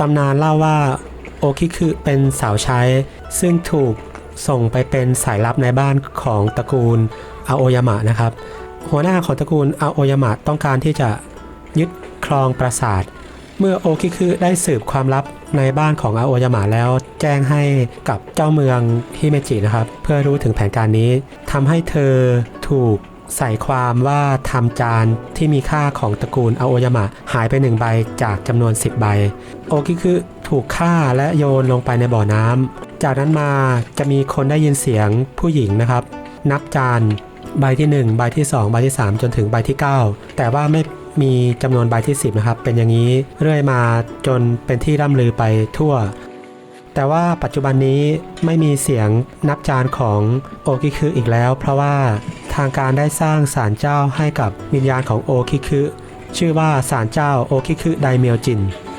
ตำนานเล่าว่าโอคิคือเป็นสาวใช้ ซึ่งถูกส่งไปเป็นสายลับในบ้านของตระกูลอาโอยามะนะครับ หัวหน้าของตระกูลอาโอยามะต้องการที่จะยึดครองปราสาท เมื่อโอคิคือได้สืบความลับในบ้านของอาโอยามะแล้วแจ้งให้กับเจ้าเมืองฮิเมจินะครับ เพื่อรู้ถึงแผนการนี้ทำให้เธอถูก ใส่ความว่าทำจานที่มีค่าของตระกูลอาโอยามะหายไปหนึ่งใบจากจำนวน 10 ใบ โอคิคือถูกฆ่าและโยนลงไปในบ่อน้ำ จากนั้นมาจะมีคนได้ยินเสียงผู้หญิงนะครับ นับจานใบที่ 1 ใบที่ 2 ใบที่ 3 จนถึงใบที่ 9 แต่ว่าไม่มีจำนวนใบที่ 10 นะครับ เป็นอย่างนี้เรื่อยมาจนเป็นที่ร่ำลือไปทั่ว แต่ว่าปัจจุบันนี้ไม่มีเสียงนับจานของโอคิคืออีกแล้ว เพราะว่า ทางการได้สร้างศาลเจ้าให้กับวิญญาณของโอคิคึชื่อว่าศาลเจ้าโอคิคึไดเมียวจิน